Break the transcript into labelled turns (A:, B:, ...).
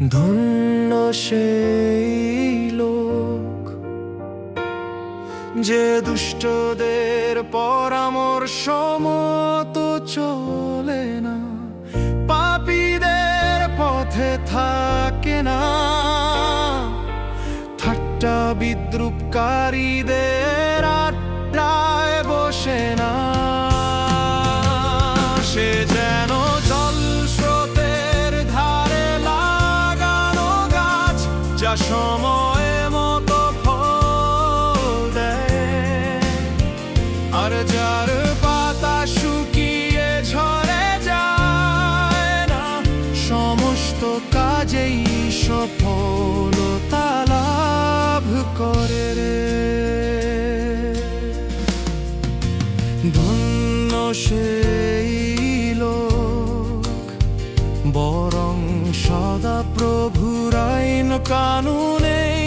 A: ধন্য সেই লোক যে দুষ্টদের পরামর্শ মতো চলে না, পাপীদের পথে থাকে না। ঠাট্টা বিদ্রুপকারীদের আড্ডায় বসে না, সে যেন সময় মতো ফল দেয়। আর যার পাতা শুকিয়ে ঝরে যায় না, সমস্ত কাজেই সফলতা লাভ করে রে। ধন্য সেই লোক বরং সদা প্রভুরাইন কানুনে।